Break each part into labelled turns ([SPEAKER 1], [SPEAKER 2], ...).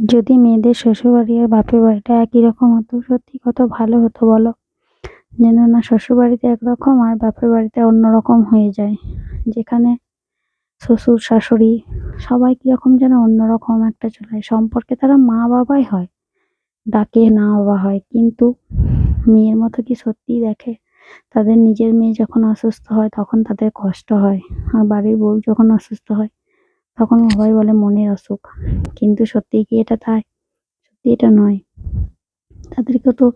[SPEAKER 1] যদি মেয়েদের শ্বশুরবাড়ি আর বাপের বাড়িটা একই রকম হতো, সত্যি কত ভালো হতো বলো? যেন না শ্বশুরবাড়িতে একরকম আর বাপের বাড়িতে অন্যরকম হয়ে যায়। যেখানে শ্বশুর, শাশুড়ি সবাই কীরকম যেন অন্যরকম একটা চলে সম্পর্কে তারা মা বাবাই হয়, ডাকে না বাবা হয়। কিন্তু মেয়ের মতো কি সত্যিই দেখে? তাদের নিজের মেয়ে যখন অসুস্থ হয়, তখন তাদের কষ্ট হয়। আর বাড়ির বউ যখন অসুস্থ হয় তখন সবাই বলে, মনের অসুখ। কিন্তু সত্যিই কি এটা তাই? সত্যি এটা নয়। তাদেরকে তো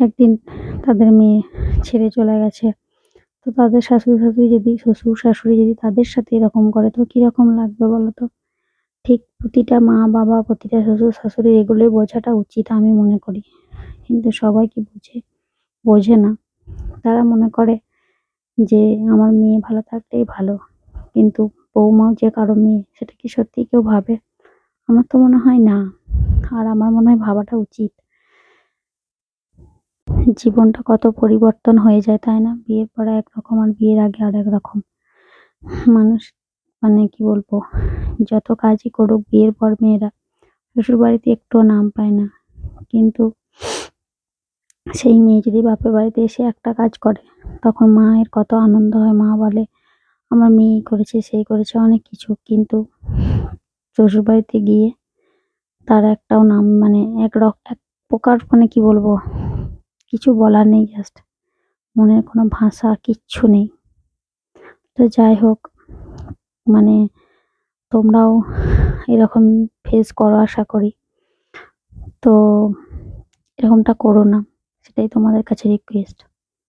[SPEAKER 1] একদিন তাদের মেয়ে ছেড়ে চলে গেছে। তো তাদের শাশুড়ি শাশুড়ি যদি শ্বশুর শাশুড়ি যদি তাদের সাথে এরকম করে, তো কীরকম লাগবে বলো তো? ঠিক প্রতিটা মা বাবা প্রতিটা শ্বশুর শাশুড়ি এগুলোই বোঝাটা উচিত আমি মনে করি। কিন্তু সবাই কি বোঝে? বোঝে না। তারা মনে করে যে, আমার মেয়ে ভালো থাকলেই ভালো। কিন্তু বৌমাও যে কারও মেয়ে, সেটা কি সত্যি কেউ ভাবে? আমার তো মনে হয় না। আর আমার মনে হয় ভাবাটা উচিত। জীবনটা কত পরিবর্তন হয়ে যায়, তাই না? বিয়ের পরে একরকম আর বিয়ের আগে আর এক রকম। মানুষ মানে কি বলব, যত কাজই করুক, বিয়ের পর মেয়েরা শ্বশুরবাড়িতে একটুও নাম পায় না। কিন্তু সেই মেয়ে যদি বাপের বাড়িতে এসে একটা কাজ করে, তখন মায়ের কত আনন্দ হয়, মা বলে আমার মেয়ে করেছে, সেই করেছে অনেক কিছু। কিন্তু শ্বশুরবাড়িতে গিয়ে তার একটাও নাম মানে এক রক, এক প্রকার মানে কি বলব? কিছু বলার নেই জাস্ট মনের কোনো ভাষা, কিচ্ছু নেই। তো যাই হোক মানে তোমরাও এরকম ফেস করো আশা করি। তো এরকমটা করো না, সেটাই তোমাদের কাছে রিকোয়েস্ট